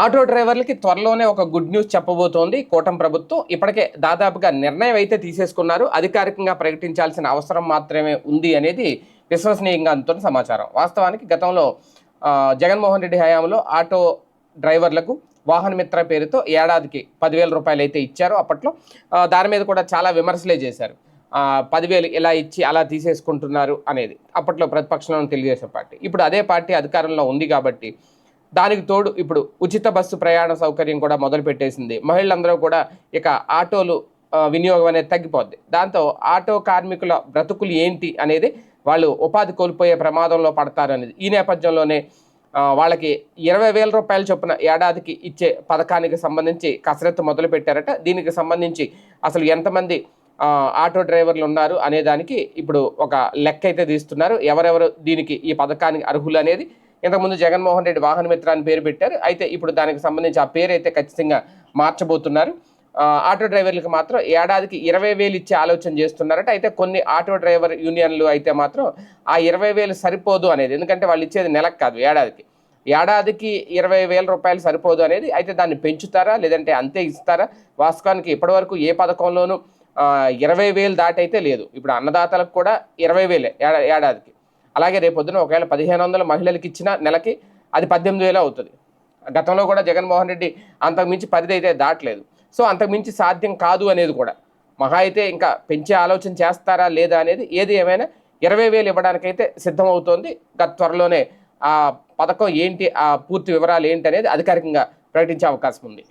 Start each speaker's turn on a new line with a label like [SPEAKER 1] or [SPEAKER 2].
[SPEAKER 1] Auto డ్రైవర్లకి త్వరలోనే ఒక good news చెప్పబోతోంది. కూటమి ప్రభుత్వం ఇప్పటికే దాదాపుగా నిర్ణయం అయితే తీసేసుకున్నారు. అధికారికంగా ప్రకటించాల్సిన అవసరం మాత్రమే ఉంది అనేది విశ్వసనీయంగా అందుతున్న సమాచారం. వాస్తవానికి గతంలో జగన్మోహన్ రెడ్డి హయాంలో ఆటో డ్రైవర్లకు వాహన మిత్ర పేరుతో ఏడాదికి పదివేల రూపాయలు అయితే ఇచ్చారు. అప్పట్లో దాని మీద కూడా చాలా విమర్శలే చేశారు. పదివేలు ఇలా ఇచ్చి అలా తీసేసుకుంటున్నారు అనేది. అప్పట్లో ప్రతిపక్షంలో తెలుగుదేశం పార్టీ. ఇప్పుడు అదే పార్టీ అధికారంలో ఉంది కాబట్టి దానికి తోడు ఇప్పుడు ఉచిత బస్సు ప్రయాణ సౌకర్యం కూడా మొదలు పెట్టేసింది మహిళలందరూ కూడా ఇక ఆటోలు వినియోగం అనేది తగ్గిపోద్ది. దాంతో ఆటో కార్మికుల బ్రతుకులు ఏంటి అనేది వాళ్ళు ఉపాధి కోల్పోయే ప్రమాదంలో పడతారు అనేది. ఈ నేపథ్యంలోనే వాళ్ళకి ఇరవై వేల రూపాయల చొప్పున ఏడాదికి ఇచ్చే పథకానికి సంబంధించి కసరత్తు మొదలు పెట్టారట దీనికి సంబంధించి అసలు ఎంతమంది ఆటో డ్రైవర్లు ఉన్నారు అనే దానికి ఇప్పుడు ఒక లెక్క అయితే తీస్తున్నారు. ఎవరెవరు దీనికి ఈ పథకానికి అర్హులు అనేది ఇంతకుముందు జగన్మోహన్ రెడ్డి వాహన మిత్ర అని పేరు పెట్టారు. అయితే ఇప్పుడు దానికి సంబంధించి ఆ పేరు అయితే ఖచ్చితంగా మార్చబోతున్నారు. ఆటో డ్రైవర్లకు మాత్రం ఏడాదికి ఇరవై వేలు ఇచ్చే ఆలోచన చేస్తున్నారట. అయితే కొన్ని ఆటో డ్రైవర్ యూనియన్లు అయితే మాత్రం ఆ ఇరవై వేలు సరిపోదు అనేది ఎందుకంటే వాళ్ళు ఇచ్చేది నెలకు కాదు ఏడాదికి. ఏడాదికి ఇరవై వేల రూపాయలు సరిపోదు అనేది అయితే దాన్ని పెంచుతారా లేదంటే అంతే ఇస్తారా? వాస్తవానికి ఇప్పటివరకు ఏ పథకంలోనూ ఇరవై వేలు దాటైతే లేదు. ఇప్పుడు అన్నదాతలకు కూడా ఇరవై వేలే ఏడా- ఏడాదికి. అలాగే రేపొద్దున ఒకవేళ పదిహేను వందల మహిళలకు ఇచ్చిన నెలకి అది పద్దెనిమిది వేలు అవుతుంది. గతంలో కూడా జగన్మోహన్ రెడ్డి అంతకుమించి పరిధి అయితే దాటలేదు. సో అంతకుమించి సాధ్యం కాదు అనేది కూడా. మహా అయితే ఇంకా పెంచే ఆలోచన చేస్తారా లేదా అనేది ఏది ఏమైనా ఇరవై వేలు ఇవ్వడానికైతే సిద్ధమవుతోంది. గత త్వరలోనే ఆ పథకం ఏంటి ఆ పూర్తి వివరాలు ఏంటి అనేది అధికారికంగా ప్రకటించే అవకాశం ఉంది.